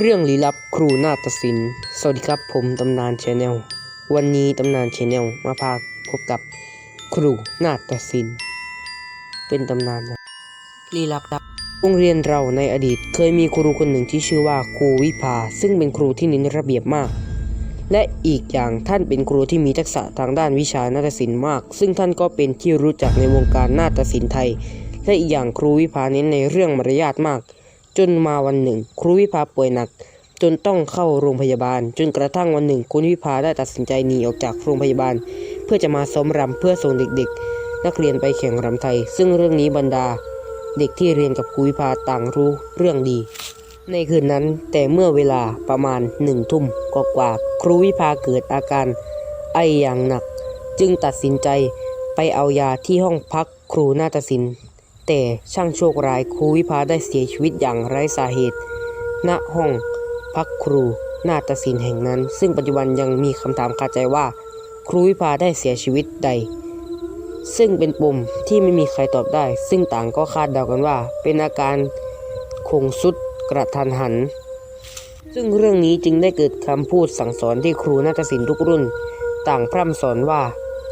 เรื่องลี้ลับครูนาฏศิลป์สวัสดีครับผมตำนานชาแนล วันนี้ตำนานชาแนลมาพาพบกับครูนาฏศิลป์เป็นตำนานลี้ลับครับโรงเรียนเราในอดีตเคยมีครูคนหนึ่งที่ชื่อว่าครูวิภา ซึ่งเป็นครูที่เน้นระเบียบมาก และอีกอย่างท่านเป็นครูที่มีทักษะทางด้านวิชานาฏศิลป์มาก ซึ่งท่านก็เป็นที่รู้จักในวงการนาฏศิลป์ไทย และอีกอย่างครูวิภาเน้นในเรื่องมารยาทมาก จนมาวันหนึ่ง ครูวิภาป่วยหนัก จนต้องเข้าโรงพยาบาล จนกระทั่งวันหนึ่ง คุณวิภาได้ตัดสินใจหนีออกจากโรงพยาบาล เพื่อจะมาซ้อมรำเพื่อส่งเด็กๆ นักเรียนไปแข่งรำไทย ซึ่งเรื่องนี้บรรดา เด็กที่เรียนกับครูวิภาต่างรู้เรื่องดี ในคืนนั้นแต่เมื่อเวลาประมาณหนึ่งทุ่มกว่าครูวิภาเกิดอาการไออย่างหนัก จึงตัดสินใจไปเอายาที่ห้องพักครูนาฏศิลป์ แต่ช่างโชคร้ายครูวิภาได้เสียชีวิตอย่างไร้สาเหตุ ณห้องพักครูนาฏศิลป์แห่งนั้น ซึ่งปัจจุบันยังมีคำถามคาใจว่า ครูวิภาได้เสียชีวิตใด ซึ่งเป็นปมที่ไม่มีใครตอบได้ ซึ่งต่างก็คาดเดากันว่า เป็นอาการคงสุดกระทันหัน ซึ่งเรื่องนี้จึงได้เกิดคำพูดสั่งสอนที่ครูนาฏศิลป์ทุกรุ่น ต่างพร่ำสอนว่า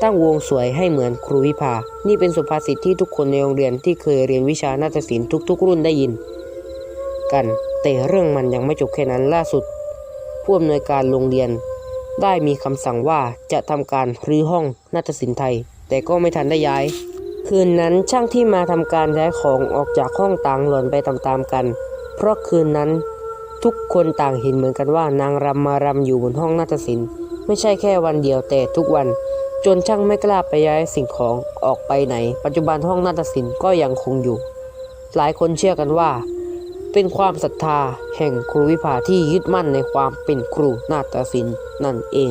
ตั้งวงสวยให้เหมือนครูวิภา นี่เป็นสุภาษิตที่ทุกคนในโรงเรียนที่เคยเรียนวิชานาฏศิลป์ทุกๆ รุ่นได้ยิน กัน แต่เรื่องมันยังไม่จบแค่นั้นล่าสุด ผู้อำนวยการโรงเรียน ได้มีคำสั่งว่าจะทำการรื้อห้องนาฏศิลป์ไทย แต่ก็ไม่ทันได้ย้าย คืนนั้นช่างที่มาทำการย้ายของออกจากห้องต่างหล่นไปตามๆกัน เพราะคืนนั้นทุกคนต่างเห็นเหมือนกันว่านางรำมารำอยู่บนห้องนาฏศิลป์ ไม่ใช่แค่วันเดียวแต่ทุกวัน จนช่างไม่กล้าไปย้ายสิ่งของออกไปไหน ปัจจุบันห้องนาฏศิลป์ก็ยังคงอยู่ หลายคนเชื่อกันว่า เป็นความศรัทธาแห่งครูวิภาที่ยึดมั่นในความเป็นครูนาฏศิลป์นั่นเอง